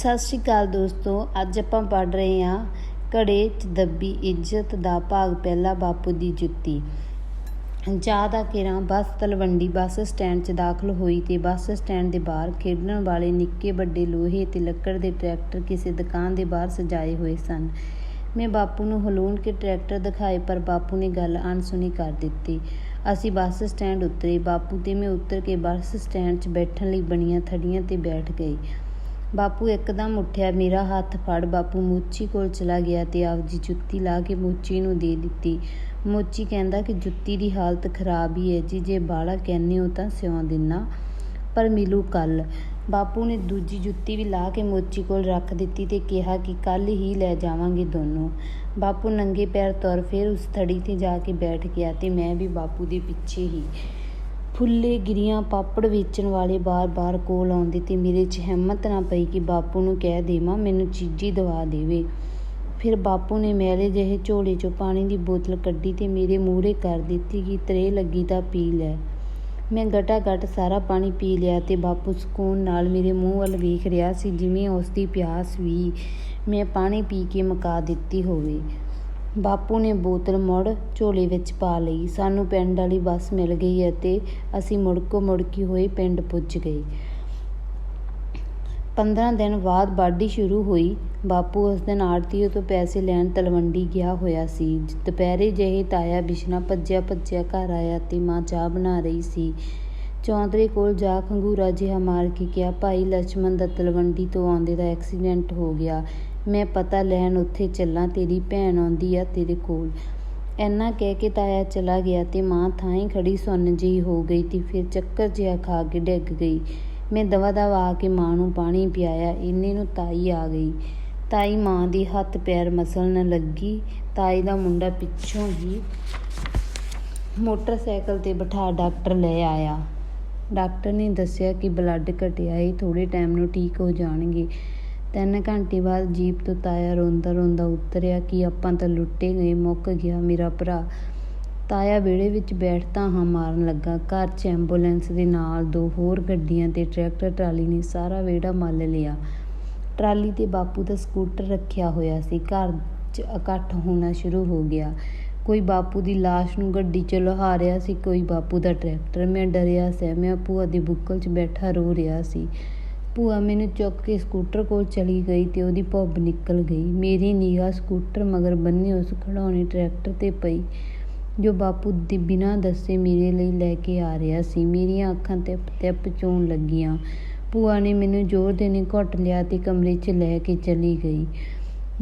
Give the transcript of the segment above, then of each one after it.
ਸਤਿ ਸ਼੍ਰੀ ਅਕਾਲ ਦੋਸਤੋ, ਅੱਜ ਆਪਾਂ ਪੜ ਰਹੇ ਹਾਂ ਘੜੇ 'ਚ ਦੱਬੀ ਇੱਜ਼ਤ ਦਾ ਭਾਗ ਪਹਿਲਾ ਬਾਪੂ ਦੀ ਜੁੱਤੀ। ਜ਼ਿਆਦਾ ਕਿਰਾਂ ਬੱਸ ਤਲਵੰਡੀ ਬੱਸ ਸਟੈਂਡ 'ਚ ਦਾਖਲ ਹੋਈ ਤੇ ਬੱਸ ਸਟੈਂਡ ਦੇ ਬਾਹਰ ਖੇਡਣ ਵਾਲੇ ਨਿੱਕੇ ਵੱਡੇ ਲੋਹੇ ਤੇ ਲੱਕੜ ਦੇ ਟਰੈਕਟਰ ਕਿਸੇ ਦੁਕਾਨ ਦੇ ਬਾਹਰ ਸਜਾਏ ਹੋਏ ਸਨ। ਮੈਂ ਬਾਪੂ ਨੂੰ ਹਲੂਣ ਕੇ ਟਰੈਕਟਰ ਦਿਖਾਏ, ਪਰ ਬਾਪੂ ਨੇ ਗੱਲ ਅਣਸੁਣੀ ਕਰ ਦਿੱਤੀ। ਅਸੀਂ ਬੱਸ ਸਟੈਂਡ ਉਤਰੇ। ਬਾਪੂ ਤੇ ਮੈਂ ਉਤਰ ਕੇ ਬੱਸ ਸਟੈਂਡ 'ਚ ਬੈਠਣ ਲਈ ਬਣੀਆਂ ਥੜੀਆਂ ਤੇ ਬੈਠ ਗਈ ਬਾਪੂ ਇੱਕਦਮ ਉੱਠਿਆ, ਮੇਰਾ ਹੱਥ ਫੜ, ਬਾਪੂ ਮੋਚੀ ਕੋਲ ਚਲਾ ਗਿਆ ਤੇ ਆਪਦੀ ਜੁੱਤੀ ਲਾ ਕੇ ਮੋਚੀ ਨੂੰ ਦੇ ਦਿੱਤੀ। ਮੋਚੀ ਕਹਿੰਦਾ ਕਿ ਜੁੱਤੀ ਦੀ ਹਾਲਤ ਖਰਾਬ ਹੀ ਹੈ ਜੀ, ਜੇ ਬਾਲਾ ਕਹਿੰਦੇ ਹੋ ਤਾਂ ਸਿਉਂ ਦਿੰਨਾ। ਪਰ ਮਿਲੂ ਕੱਲ। ਬਾਪੂ ਨੇ ਦੂਜੀ ਜੁੱਤੀ ਵੀ ਲਾ ਕੇ ਮੋਚੀ ਕੋਲ ਰੱਖ ਦਿੱਤੀ ਤੇ ਕਿਹਾ ਕਿ ਕੱਲ ਹੀ ਲੈ ਜਾਵਾਂਗੇ ਦੋਨੋਂ। ਬਾਪੂ ਨੰਗੇ ਪੈਰ ਤੁਰ ਫਿਰ ਉਸ ਥੜੀ ਤੇ ਜਾ ਕੇ ਬੈਠ ਗਿਆ ਤੇ ਮੈਂ ਵੀ ਬਾਪੂ ਦੇ ਪਿੱਛੇ ਹੀ ਫੁੱਲੇ ਗਿਰੀਆਂ ਪਾਪੜ ਵੇਚਣ ਵਾਲੇ ਬਾਰ-ਬਾਰ ਕੋਲ ਆਉਂਦੇ ਤੇ ਮੇਰੇ 'ਚ ਹਿੰਮਤ ਨਾ ਪਈ ਕਿ ਬਾਪੂ ਨੂੰ ਕਹਿ ਦੇਵਾਂ, ਮੈਨੂੰ ਚੀਜ਼ੀ ਦਵਾ ਦੇਵੇ। ਫਿਰ ਬਾਪੂ ਨੇ ਮੈਲੇ ਜਿਹੇ ਝੋਲੇ 'ਚੋਂ ਪਾਣੀ ਦੀ ਬੋਤਲ ਕੱਢੀ ਤੇ ਮੇਰੇ ਮੂਹਰੇ ਕਰ ਦਿੱਤੀ ਕਿ ਤਰੇ ਲੱਗੀ ਤਾਂ ਪੀ ਲੈ। ਮੈਂ ਗਟਾ ਗਟ ਸਾਰਾ ਪਾਣੀ ਪੀ ਲਿਆ ਤੇ ਬਾਪੂ ਸਕੂਨ ਨਾਲ ਮੇਰੇ ਮੂੰਹ ਵੱਲ ਵੇਖ ਰਿਹਾ ਸੀ ਜਿਵੇਂ ਉਸ ਦੀ ਪਿਆਸ ਵੀ ਮੈਂ ਪਾਣੀ ਪੀ ਕੇ ਮੁਕਾ ਦਿੱਤੀ ਹੋਵੇ। ਬਾਪੂ ਨੇ ਬੋਤਲ ਮੁੜ ਝੋਲੇ ਵਿੱਚ ਪਾ ਲਈ। ਸਾਨੂੰ ਪਿੰਡ ਵਾਲੀ ਬੱਸ ਮਿਲ ਗਈ ਅਤੇ ਅਸੀਂ ਮੁੜਕੋ ਮੁੜਕੀ ਹੋਏ ਪਿੰਡ ਪੁੱਜ ਗਏ। 15 ਦਿਨ ਬਾਅਦ ਬਾਡੀ ਸ਼ੁਰੂ ਹੋਈ। ਬਾਪੂ ਉਸ ਦਿਨ ਆੜਤੀ ਤੋਂ ਪੈਸੇ ਲੈਣ ਤਲਵੰਡੀ ਗਿਆ ਹੋਇਆ ਸੀ। ਦੁਪਹਿਰੇ ਜਿਹੇ ਤਾਇਆ ਬਿਸ਼ਨਾ ਭੱਜਿਆ ਭੱਜਿਆ ਘਰ ਆਇਆ ਤੇ ਮਾਂ ਚਾਹ ਬਣਾ ਰਹੀ ਸੀ। ਚੌਂਦਰੇ ਕੋਲ ਜਾ ਖੰਗੂਰਾ ਜਿਹਾ ਮਾਰ ਕੇ ਕਿਹਾ, ਭਾਈ ਲక్ష్మణ ਦਾ ਤਲਵੰਡੀ ਤੋਂ ਆਉਂਦੇ ਦਾ ਐਕਸੀਡੈਂਟ ਹੋ ਗਿਆ। ਮੈਂ ਪਤਾ ਲੈਣ ਉੱਥੇ ਚੱਲਾਂ, ਤੇਰੀ ਭੈਣ ਆਉਂਦੀ ਆ ਤੇਰੇ ਕੋਲ। ਐਨਾ ਕਹਿ ਕੇ ਤਾਇਆ ਚਲਾ ਗਿਆ ਤੇ ਮਾਂ ਥਾਂ ਹੀ ਖੜੀ ਸੁੰਨ ਜਿਹੀ ਹੋ ਗਈ ਤੇ ਫਿਰ ਚੱਕਰ ਜਿਹਾ ਖਾ ਕੇ ਡਿੱਗ ਗਈ। ਮੈਂ ਦਵਾ ਦਵਾ ਆ ਕੇ ਮਾਂ ਨੂੰ ਪਾਣੀ ਪਿਆਇਆ, ਇੰਨੇ ਨੂੰ ਤਾਈ ਆ ਗਈ। ਤਾਈ ਮਾਂ ਦੀ ਹੱਥ ਪੈਰ ਮਸਲਣ ਲੱਗੀ, ਤਾਈ ਦਾ ਮੁੰਡਾ ਪਿੱਛੋਂ ਹੀ ਮੋਟਰਸਾਈਕਲ ਤੇ ਬਿਠਾ ਡਾਕਟਰ ਲੈ ਆਇਆ। ਡਾਕਟਰ ਨੇ ਦੱਸਿਆ ਕਿ ਬਲੱਡ ਘਟਿਆ ਏ ਥੋੜੇ ਟਾਈਮ ਨੂੰ ਠੀਕ ਹੋ ਜਾਣਗੇ। ਤਿੰਨ ਘੰਟੇ ਬਾਅਦ ਜੀਪ ਤੋਂ ਤਾਇਆ ਰੋਂਦਾ ਰੋਂਦਾ ਉਤਰਿਆ ਕਿ ਆਪਾਂ ਤਾਂ ਲੁੱਟੇ ਗਏ, ਮੁੱਕ ਗਿਆ ਮੇਰਾ ਭਰਾ। ਤਾਇਆ ਵਿਹੜੇ ਵਿੱਚ ਬੈਠਦਾ ਹਾਂ ਮਾਰਨ ਲੱਗਾ। ਘਰ 'ਚ ਐਂਬੂਲੈਂਸ ਦੇ ਨਾਲ ਦੋ ਹੋਰ ਗੱਡੀਆਂ ਤੇ ਟਰੈਕਟਰ, ਟਰਾਲੀ ਨੇ ਸਾਰਾ ਵਿਹੜਾ ਮੱਲ ਲਿਆ। ਟਰਾਲੀ ਤੇ ਬਾਪੂ ਦਾ ਸਕੂਟਰ ਰੱਖਿਆ ਹੋਇਆ ਸੀ। ਘਰ 'ਚ ਇਕੱਠ ਹੋਣਾ ਸ਼ੁਰੂ ਹੋ ਗਿਆ। ਕੋਈ ਬਾਪੂ ਦੀ ਲਾਸ਼ ਨੂੰ ਗੱਡੀ 'ਚ ਲੁਹਾ ਰਿਹਾ ਸੀ, ਕੋਈ ਬਾਪੂ ਦਾ ਟਰੈਕਟਰ। ਮੈਂ ਡਰਿਆ, ਸਹਿਮਿਆ, ਭੂਆ ਦੀ ਬੁੱਕਲ 'ਚ ਬੈਠਾ ਰੋ ਰਿਹਾ ਸੀ। ਭੂਆ ਮੈਨੂੰ ਚੁੱਕ ਕੇ ਸਕੂਟਰ ਕੋਲ ਚਲੀ ਗਈ ਤੇ ਉਹਦੀ ਭੁੱਬ ਨਿਕਲ ਗਈ। ਮੇਰੀ ਨਿਗਾਹ ਸਕੂਟਰ ਮਗਰ ਬੰਨੇ, ਉਸ ਖੜਾਉਣੇ ਟਰੈਕਟਰ ਤੇ ਪਈ, ਜੋ ਬਾਪੂ ਦੇ ਬਿਨਾਂ ਦੱਸੇ ਮੇਰੇ ਲਈ ਲੈ ਕੇ ਆ ਰਿਹਾ ਸੀ। ਮੇਰੀਆਂ ਅੱਖਾਂ ਤੇ ਤਿੱਪ ਚੋਣ ਲੱਗੀਆਂ। ਭੂਆ ਨੇ ਮੈਨੂੰ ਜ਼ੋਰ ਦੇ ਨੇ ਘੁੱਟ ਲਿਆ ਤੇ ਕਮਰੇ 'ਚ ਲੈ ਕੇ ਚਲੀ ਗਈ।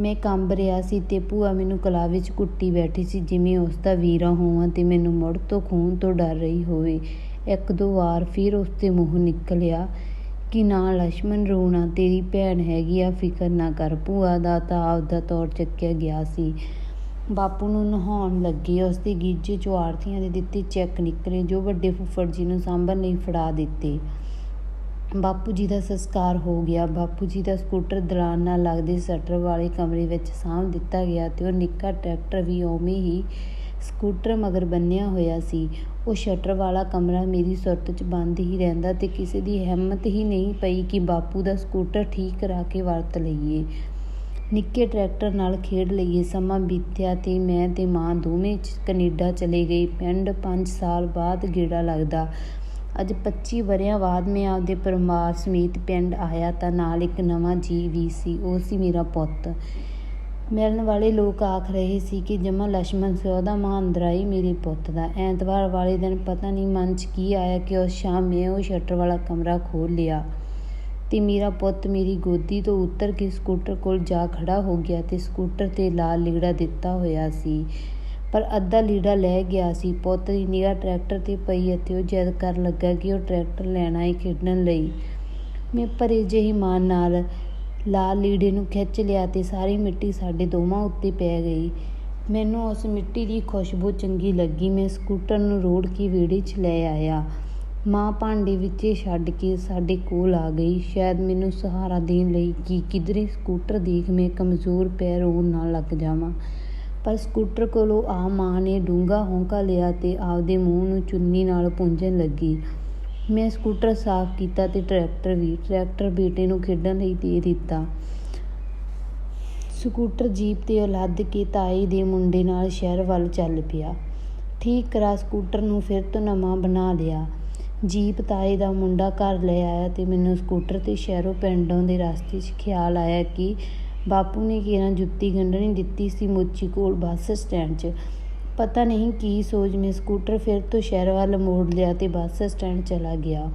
ਮੈਂ ਕੰਬ ਰਿਹਾ ਸੀ ਤੇ ਭੂਆ ਮੈਨੂੰ ਕਲਾ ਵਿੱਚ ਕੁੱਟੀ ਬੈਠੀ ਸੀ, ਜਿਵੇਂ ਉਸ ਦਾ ਵੀਰਾ ਹੋਵਾਂ ਤੇ ਮੈਨੂੰ ਮੁੜ ਤੋਂ ਖੂਨ ਤੋਂ ਡਰ ਰਹੀ ਹੋਵੇ। ਇੱਕ ਦੋ ਵਾਰ ਫਿਰ ਉਸ ਤੇ ਮੂੰਹ ਨਿਕਲਿਆ। ਕਿ ਨਾ ਲਛਮਣ ਰੋਣਾ ਤੇਰੀ ਭੈਣ ਹੈਗੀ ਆ, ਫਿਕਰ ਨਾ ਕਰ। ਭੂਆ ਦਾ ਤਾਂ ਆਪਦਾ ਤੌਰ ਚੱਕਿਆ ਗਿਆ ਸੀ। ਬਾਪੂ ਨੂੰ ਨਹਾਉਣ ਲੱਗੇ ਉਸ ਦੀ ਗੀਜੇ ਚੋਂ ਆਰਤੀਆਂ ਦੇ ਦਿੱਤੇ ਚੈੱਕ ਨਿਕਲੇ, ਜੋ ਵੱਡੇ ਫੁੱਫੜ ਜੀ ਨੂੰ ਸਾਂਭਣ ਲਈ ਫੜਾ ਦਿੱਤੇ। ਬਾਪੂ ਜੀ ਦਾ ਸੰਸਕਾਰ ਹੋ ਗਿਆ। ਬਾਪੂ ਜੀ ਦਾ ਸਕੂਟਰ ਦਲਾਨ ਨਾਲ ਲੱਗਦੇ ਸਟਰ ਵਾਲੇ ਕਮਰੇ ਵਿੱਚ ਸਾਂਭ ਦਿੱਤਾ ਗਿਆ ਤੇ ਉਹ ਨਿੱਕਾ ਟਰੈਕਟਰ ਵੀ ਉਵੇਂ ਹੀ ਸਕੂਟਰ ਮਗਰ ਬੰਨਿਆ ਹੋਇਆ ਸੀ। ਉਹ ਸ਼ਟਰ ਵਾਲਾ ਕਮਰਾ ਮੇਰੀ ਸੁਰਤ 'ਚ ਬੰਦ ਹੀ ਰਹਿੰਦਾ ਤੇ ਕਿਸੇ ਦੀ ਹਿੰਮਤ ਹੀ ਨਹੀਂ ਪਈ ਕਿ ਬਾਪੂ ਦਾ ਸਕੂਟਰ ਠੀਕ ਕਰਾ ਕੇ ਵਰਤ ਲਈਏ। ਨਿੱਕੇ ਟਰੈਕਟਰ ਨਾਲ ਖੇਡ ਲਈਏ ਸਮਾਂ ਬੀਤਿਆ ਤੇ ਮੈਂ ਤੇ ਮਾਂ ਦੋਵੇਂ ਕਨੇਡਾ ਚਲੇ ਗਏ। ਪਿੰਡ ਪੰਜ ਸਾਲ ਬਾਅਦ ਗੇੜਾ ਲੱਗਦਾ। ਅੱਜ ਪੱਚੀ ਵਰ੍ਹਿਆਂ ਬਾਅਦ ਮੈਂ ਆਪਦੇ ਪਰਿਵਾਰ ਸਮੇਤ ਪਿੰਡ ਆਇਆ ਤਾਂ ਨਾਲ ਇੱਕ ਨਵਾਂ ਜੀਅ ਵੀ ਸੀ। ਉਹ ਸੀ ਮੇਰਾ ਪੁੱਤ। ਮਿਲਣ ਵਾਲੇ ਲੋਕ ਆਖ ਰਹੇ ਸੀ ਕਿ ਜਮਾ ਲక్ష్మణ ਸੋਦਾ ਮਹਾਂਦਰਾਈ ਮੇਰੇ ਪੁੱਤ ਦਾ। ਐਤਵਾਰ ਵਾਲੇ ਦਿਨ ਪਤਾ ਨਹੀਂ ਮਨ 'ਚ ਕੀ ਆਇਆ ਕਿ ਉਸ ਸ਼ਾਮ ਮੈਂ ਉਹ ਸ਼ਟਰ ਵਾਲਾ ਕਮਰਾ ਖੋਲ ਲਿਆ ਤੇ ਮੇਰਾ ਪੁੱਤ ਮੇਰੀ ਗੋਦੀ ਤੋਂ ਉਤਰ ਕੇ ਸਕੂਟਰ ਕੋਲ ਜਾ ਖੜਾ ਹੋ ਗਿਆ ਤੇ ਸਕੂਟਰ ਤੇ ਲਾਲ ਲੀੜਾ ਦਿੱਤਾ ਹੋਇਆ ਸੀ। ਪਰ ਅੱਧਾ ਲੀੜਾ ਲੈ ਗਿਆ ਸੀ। ਪੁੱਤ ਦੀ ਨਿਗਾਹ ਟਰੈਕਟਰ ਤੇ ਪਈ ਅਤੇ ਉਹ ਜਦ ਕਰਨ ਲੱਗਾ ਕਿ ਉਹ ਟਰੈਕਟਰ ਲੈਣਾ ਹੈ ਖੇਡਣ ਲਈ। ਮੈਂ ਪਰੇ ਜਿਹੀ ਮਾਨ ਨਾਲ ਲਾਲ ਲੀੜੇ ਨੂੰ ਖਿੱਚ ਲਿਆ ਤੇ ਸਾਰੀ ਮਿੱਟੀ ਸਾਡੇ ਦੋਵਾਂ ਉੱਤੇ ਪੈ ਗਈ। ਮੈਨੂੰ ਉਸ ਮਿੱਟੀ ਦੀ ਖੁਸ਼ਬੂ ਚੰਗੀ ਲੱਗੀ। ਮੈਂ ਸਕੂਟਰ ਨੂੰ ਰੋੜ ਕੇ ਵਿਹੜੇ 'ਚ ਲੈ ਆਇਆ। ਮਾਂ ਭਾਂਡੇ ਵਿੱਚੇ ਛੱਡ ਕੇ ਸਾਡੇ ਕੋਲ ਆ ਗਈ। ਸ਼ਾਇਦ ਮੈਨੂੰ ਸਹਾਰਾ ਦੇਣ ਲਈ ਕਿ ਕਿਧਰੇ ਸਕੂਟਰ ਦੇਖ ਮੈਂ ਕਮਜ਼ੋਰ ਪੈਰ ਹੋਣ ਨਾਲ ਲੱਗ ਜਾਵਾਂ। ਪਰ ਸਕੂਟਰ ਕੋਲੋਂ ਆ ਮਾਂ ਨੇ ਡੂੰਘਾ ਹੋਂਕਾ ਲਿਆ ਤੇ ਆਪਦੇ ਮੂੰਹ ਨੂੰ ਚੁੰਨੀ ਨਾਲ ਪੂੰਝਣ ਲੱਗੀ। ਮੈਂ ਸਕੂਟਰ ਸਾਫ਼ ਕੀਤਾ ਤੇ ਟਰੈਕਟਰ ਵੀ, ਟਰੈਕਟਰ ਬੇਟੇ ਨੂੰ ਖੇਡਣ ਲਈ ਦੇ ਦਿੱਤਾ। ਸਕੂਟਰ ਜੀਪ ਤੇ ਲੱਦ ਕੇ ਤਾਈ ਦੇ ਮੁੰਡੇ ਨਾਲ ਸ਼ਹਿਰ ਵੱਲ ਚੱਲ ਪਿਆ। ਠੀਕ ਕਰਾ ਸਕੂਟਰ ਨੂੰ ਫਿਰ ਤੋਂ ਨਵਾਂ ਬਣਾ ਲਿਆ। ਜੀਪ ਤਾਏ ਦਾ ਮੁੰਡਾ ਘਰ ਲੈ ਆਇਆ ਤੇ ਮੈਨੂੰ ਸਕੂਟਰ ਤੇ ਸ਼ਹਿਰੋਂ ਪਿੰਡੋਂ ਦੇ ਰਸਤੇ 'ਚ ਖਿਆਲ ਆਇਆ ਕਿ ਬਾਪੂ ਨੇ ਕਿਹਨਾਂ ਜੁੱਤੀ ਗੰਢਣੀ ਦਿੱਤੀ ਸੀ ਮੋਚੀ ਕੋਲ ਬੱਸ ਸਟੈਂਡ 'ਚ। ਪਤਾ ਨਹੀਂ ਕੀ ਸੋਚ ਮੈਂ ਸਕੂਟਰ ਫਿਰ ਤੋਂ ਸ਼ਹਿਰ ਵੱਲ ਮੋੜ ਲਿਆ ਤੇ ਬੱਸ ਸਟੈਂਡ ਚਲਾ ਗਿਆ।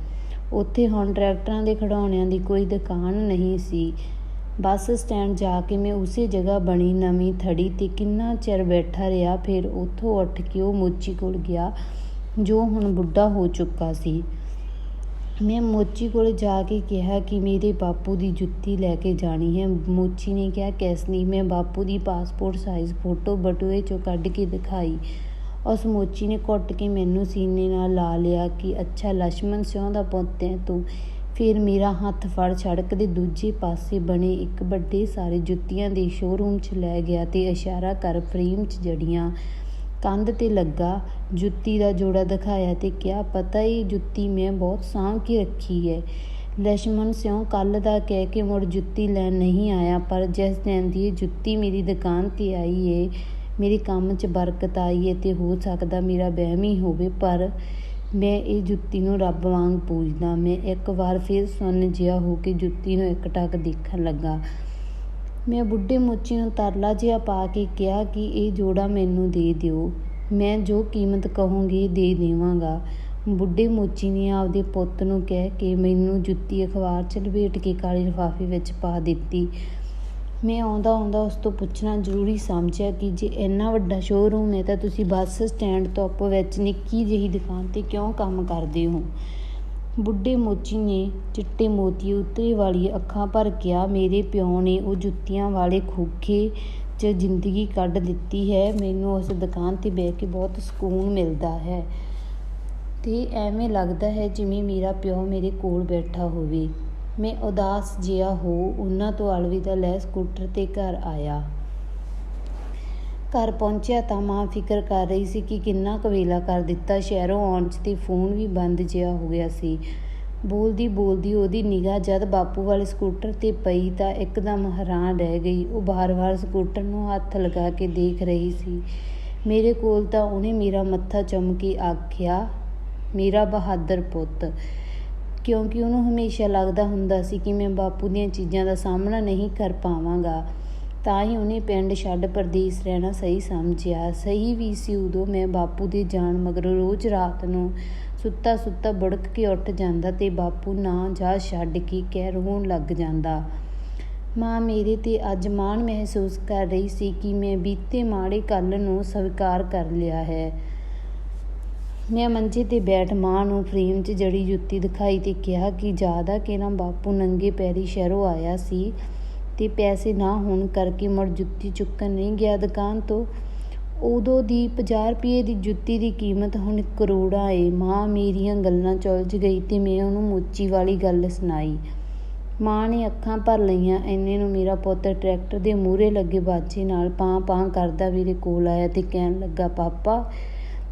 ਉੱਥੇ ਹੁਣ ਟਰੈਕਟਰਾਂ ਦੇ ਖਿਡੌਣਿਆਂ ਦੀ ਕੋਈ ਦੁਕਾਨ ਨਹੀਂ ਸੀ। ਬੱਸ ਸਟੈਂਡ ਜਾ ਕੇ ਮੈਂ ਉਸੇ ਜਗ੍ਹਾ ਬਣੀ, ਨਵੀਂ ਥੜੀ ਤੇ ਕਿੰਨਾ ਚਿਰ ਬੈਠਾ ਰਿਹਾ, ਫਿਰ ਉੱਥੋਂ ਉੱਠ ਕੇ ਉਹ ਮੋਚੀ ਕੋਲ ਗਿਆ, ਜੋ ਹੁਣ ਬੁੱਢਾ ਹੋ ਚੁੱਕਾ ਸੀ। ਮੈਂ ਮੋਚੀ ਕੋਲ ਜਾ ਕੇ ਕਿਹਾ ਕਿ ਮੇਰੇ ਬਾਪੂ ਦੀ ਜੁੱਤੀ ਲੈ ਕੇ ਜਾਣੀ ਹੈ। ਮੋਚੀ ਨੇ ਕਿਹਾ, ਕੈਸ ਨਹੀਂ, ਮੈਂ ਬਾਪੂ ਦੀ ਪਾਸਪੋਰਟ ਸਾਈਜ਼ ਫੋਟੋ ਬਟੂਏ ਚੋਂ ਕੱਢ ਕੇ ਦਿਖਾਈ। ਉਸ ਮੋਚੀ ਨੇ ਘੁੱਟ ਕੇ ਮੈਨੂੰ ਸੀਨੇ ਨਾਲ ਲਾ ਲਿਆ ਕਿ, ਅੱਛਾ ਲక్ష్ਮਣ ਸਿਉਂ ਦਾ ਪੁੱਤ ਹੈ ਤੂੰ। ਫਿਰ ਮੇਰਾ ਹੱਥ ਫੜ ਸੜਕ ਦੇ ਦੂਜੇ ਪਾਸੇ ਬਣੇ ਇੱਕ ਵੱਡੇ ਸਾਰੇ ਜੁੱਤੀਆਂ ਦੇ ਸ਼ੋਰੂਮ 'ਚ ਲੈ ਗਿਆ ਤੇ ਇਸ਼ਾਰਾ ਕਰ ਫਰੇਮ 'ਚ ਜੜੀਆਂ। ਕੰਧ 'ਤੇ ਲੱਗਾ, ਜੁੱਤੀ ਦਾ ਜੋੜਾ ਦਿਖਾਇਆ ਤੇ ਕਿਹਾ, ਪਤਾ ਹੀ ਜੁੱਤੀ ਮੈਂ ਬਹੁਤ ਸਾਂਭ ਕੇ ਰੱਖੀ ਹੈ ਲਛਮਣ ਸਿਉਂ ਕੱਲ ਦਾ ਕਹਿ ਕੇ ਮੁੜ ਜੁੱਤੀ ਲੈਣ ਨਹੀਂ ਆਇਆ, ਪਰ ਜਿਸ ਦਿਨ ਦੀ ਇਹ ਜੁੱਤੀ ਮੇਰੀ ਦੁਕਾਨ ਤੇ ਆਈ ਏ, ਮੇਰੇ ਕੰਮ 'ਚ ਬਰਕਤ ਆਈ ਏ ਤੇ ਹੋ ਸਕਦਾ ਮੇਰਾ ਵਹਿਮ ਹੀ ਹੋਵੇ, ਪਰ ਮੈਂ ਇਹ ਜੁੱਤੀ ਨੂੰ ਰੱਬ ਵਾਂਗ ਪੂਜਦਾ। ਮੈਂ ਇੱਕ ਵਾਰ ਫਿਰ ਸੁੰਨ ਜਿਹਾ ਹੋ ਕੇ ਜੁੱਤੀ ਨੂੰ ਇੱਕ ਟੱਕ ਦੇਖਣ ਲੱਗਾ। ਮੈਂ ਬੁੱਢੇ ਮੋਚੀ ਨੂੰ ਤਰਲਾ ਜਿਹਾ ਪਾ ਕੇ ਕਿਹਾ ਕਿ ਇਹ ਜੋੜਾ ਮੈਨੂੰ ਦੇ ਦਿਓ। ਮੈਂ ਜੋ ਕੀਮਤ ਕਹੂੰਗੀ ਦੇ ਦੇਵਾਂਗਾ। ਬੁੱਢੇ ਮੋਚੀ ਨੇ ਆਪਦੇ ਪੁੱਤ ਨੂੰ ਕਹਿ ਕੇ ਮੈਨੂੰ ਜੁੱਤੀ ਅਖਬਾਰ 'ਚ ਲਪੇਟ ਕੇ ਕਾਲੇ ਲਿਫਾਫੇ ਵਿੱਚ ਪਾ ਦਿੱਤੀ। ਮੈਂ ਆਉਂਦਾ ਆਉਂਦਾ ਉਸ ਤੋਂ ਪੁੱਛਣਾ ਜ਼ਰੂਰੀ ਸਮਝਿਆ ਕਿ ਜੇ ਇੰਨਾ ਵੱਡਾ ਸ਼ੋਰੂਮ ਹੈ ਤਾਂ ਤੁਸੀਂ ਬੱਸ ਸਟੈਂਡ ਤੋਂ ਵਿੱਚ ਨਿੱਕੀ ਜਿਹੀ ਦੁਕਾਨ ਤੇ ਕਿਉਂ ਕੰਮ ਕਰਦੇ ਹੋ? ਬੁੱਢੇ ਮੋਚੀ ਨੇ ਚਿੱਟੇ ਮੋਤੀ ਉਤਰੇ ਵਾਲੀ ਅੱਖਾਂ ਭਰ ਕਿਹਾ, ਮੇਰੇ ਪਿਓ ਨੇ ਉਹ ਜੁੱਤੀਆਂ ਵਾਲੇ ਖੋਖੇ 'ਚ ਜ਼ਿੰਦਗੀ ਕੱਢ ਦਿੱਤੀ ਹੈ। ਮੈਨੂੰ ਉਸ ਦੁਕਾਨ ਤੇ ਬਹਿ ਕੇ ਬਹੁਤ ਸਕੂਨ ਮਿਲਦਾ ਹੈ। ਤੇ ਐਵੇਂ ਲੱਗਦਾ ਹੈ ਜਿਵੇਂ ਮੇਰਾ ਪਿਓ ਮੇਰੇ ਕੋਲ ਬੈਠਾ ਹੋਵੇ। ਮੈਂ ਉਦਾਸ ਜਿਹਾ ਹੋ, ਉਹਨਾਂ ਤੋਂ ਅਲਵਿਦਾ ਲੈ ਸਕੂਟਰ ਤੇ ਘਰ ਆਇਆ। ਘਰ ਪਹੁੰਚਿਆ ਤਾਂ ਮਾਂ ਫਿਕਰ ਕਰ ਰਹੀ ਸੀ ਕਿ ਕਿੰਨਾ ਕਵੇਲਾ ਕਰ ਦਿੱਤਾ। ਸ਼ਹਿਰੋਂ ਆਉਣ 'ਚ ਤੇ ਫੋਨ ਵੀ ਬੰਦ ਜਿਹਾ ਹੋ ਗਿਆ ਸੀ। ਬੋਲਦੀ ਬੋਲਦੀ ਉਹਦੀ ਨਿਗਾਹ ਜਦ ਬਾਪੂ ਵਾਲੇ ਸਕੂਟਰ ਤੇ ਪਈ ਤਾਂ ਇੱਕਦਮ ਹੈਰਾਨ ਰਹਿ ਗਈ। ਉਹ ਬਾਰ-ਬਾਰ ਸਕੂਟਰ ਨੂੰ ਹੱਥ ਲਗਾ ਕੇ ਦੇਖ ਰਹੀ ਸੀ। ਮੇਰੇ ਕੋਲ ਤਾਂ ਉਹਨੇ ਮੇਰਾ ਮੱਥਾ ਚੁੰਮ ਕੇ ਆਖਿਆ, ਮੇਰਾ ਬਹਾਦਰ ਪੁੱਤ। ਕਿਉਂਕਿ ਉਹਨੂੰ ਹਮੇਸ਼ਾ ਲੱਗਦਾ ਹੁੰਦਾ ਸੀ ਕਿ ਮੈਂ ਬਾਪੂ ਦੀਆਂ ਚੀਜ਼ਾਂ ਦਾ ਸਾਹਮਣਾ ਨਹੀਂ ਕਰ ਪਾਵਾਂਗਾ। ਤਾਂ ਹੀ ਉਹਨੇ ਪਿੰਡ ਛੱਡ ਪਰਦੇਸ ਰਹਿਣਾ ਸਹੀ ਸਮਝਿਆ। ਸਹੀ ਵੀ ਸੀ ਉਦੋਂ ਮੈਂ ਬਾਪੂ ਦੇ ਜਾਣ ਮਗਰੋਂ ਰੋਜ਼ ਰਾਤ ਨੂੰ ਸੁੱਤਾ ਸੁੱਤਾ ਬੜਕ ਕੇ ਉੱਠ ਜਾਂਦਾ ਤੇ ਬਾਪੂ ਨਾ ਜਾ ਛੱਡ ਕੇ ਕਹਿ ਰੋਣ ਲੱਗ ਜਾਂਦਾ। ਮਾਂ ਮੇਰੇ ਤੇ ਅੱਜ ਮਾਣ ਮਹਿਸੂਸ ਕਰ ਰਹੀ ਸੀ ਕਿ ਮੈਂ ਬੀਤੇ ਮਾੜੇ ਕੱਲ ਨੂੰ ਸਵੀਕਾਰ ਕਰ ਲਿਆ ਹੈ। ਮੈਂ ਮੰਜੇ ਤੇ ਬੈਠ ਮਾਂ ਨੂੰ ਫਰੇਮ 'ਚ ਜੜੀ ਜੁੱਤੀ ਦਿਖਾਈ ਤੇ ਕਿਹਾ ਕਿ ਜ਼ਿਆਦਾ ਕਿ ਨਾ ਬਾਪੂ ਨੰਗੇ ਪੈਰੀ ਸ਼ਹਿਰੋਂ ਆਇਆ ਸੀ। ਤੇ ਪੈਸੇ ਨਾ ਹੋਣ ਕਰਕੇ ਮੁੜ ਜੁੱਤੀ ਚੁੱਕਣ ਨਹੀਂ ਗਿਆ ਦੁਕਾਨ ਤੋਂ। ਉਦੋਂ ਦੀ 50 ਰੁਪਏ ਦੀ ਜੁੱਤੀ ਦੀ ਕੀਮਤ ਹੁਣ ਕਰੋੜਾਂ ਏ। ਮਾਂ ਮੇਰੀਆਂ ਗੱਲਾਂ ਚੁਲਝ ਗਈ ਤੇ ਮੈਂ ਉਹਨੂੰ ਮੋਚੀ ਵਾਲੀ ਗੱਲ ਸੁਣਾਈ। ਮਾਂ ਨੇ ਅੱਖਾਂ ਭਰ ਲਈਆਂ ਐਨੇ ਨੂੰ ਮੇਰਾ ਪੁੱਤ ਟਰੈਕਟਰ ਦੇ ਮੂਹਰੇ ਲੱਗੇ ਬਾਜੇ ਨਾਲ ਪਾਂ ਪਾਂ ਕਰਦਾ ਮੇਰੇ ਕੋਲ ਆਇਆ ਤੇ ਕਹਿਣ ਲੱਗਾ, ਪਾਪਾ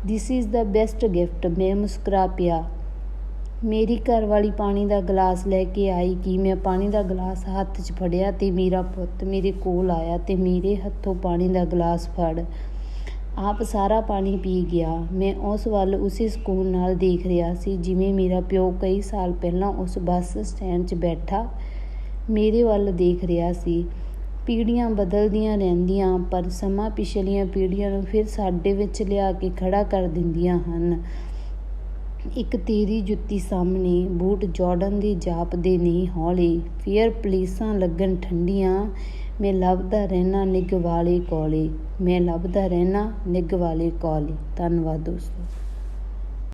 this is the best gift ਮੈਂ ਮੁਸਕਰਾ ਪਿਆ। ਮੇਰੀ ਘਰ ਵਾਲੀ ਪਾਣੀ ਦਾ ਗਲਾਸ ਲੈ ਕੇ ਆਈ ਕਿ ਮੈਂ ਪਾਣੀ ਦਾ ਗਲਾਸ ਹੱਥ 'ਚ ਫੜਿਆ ਤੇ ਮੇਰਾ ਪੁੱਤ ਮੇਰੇ ਕੋਲ ਆਇਆ ਤੇ ਮੇਰੇ ਹੱਥੋਂ ਪਾਣੀ ਦਾ ਗਲਾਸ ਫੜ। ਆਪ ਸਾਰਾ ਪਾਣੀ ਪੀ ਗਿਆ। ਮੈਂ ਉਸ ਵੱਲ ਉਸੇ ਸਕੂਨ ਨਾਲ ਦੇਖ ਰਿਹਾ ਸੀ ਜਿਵੇਂ ਮੇਰਾ ਪਿਓ ਕਈ ਸਾਲ ਪਹਿਲਾਂ ਉਸ ਬੱਸ ਸਟੈਂਡ 'ਚ ਬੈਠਾ ਮੇਰੇ ਵੱਲ ਦੇਖ ਰਿਹਾ ਸੀ। ਪੀੜ੍ਹੀਆਂ ਬਦਲਦੀਆਂ ਰਹਿੰਦੀਆਂ, ਪਰ ਸਮਾਂ ਪਿਛਲੀਆਂ ਪੀੜ੍ਹੀਆਂ ਨੂੰ ਫਿਰ ਸਾਡੇ ਵਿੱਚ ਲਿਆ ਕੇ ਖੜਾ ਕਰ ਦਿੰਦੀਆਂ ਹਨ। ਇੱਕ ਤੇਰੀ ਜੁੱਤੀ ਸਾਹਮਣੇ, ਬੂਟ ਜਾਰਡਨ ਦੇ ਜਾਪਦੇ ਨਹੀਂ ਹੌਲੇ ਫੇਅਰ ਪਲੀਸਾਂ ਲੱਗਣ ਠੰਡੀਆਂ, ਮੈਂ ਲੱਭਦਾ ਰਹਿਣਾ ਨਿੱਘ ਵਾਲੇ ਕੋਲੇ, ਮੈਂ ਲੱਭਦਾ ਰਹਿਣਾ ਨਿੱਘ ਵਾਲੇ ਕੋਲੇ। ਧੰਨਵਾਦ ਦੋਸਤੋ।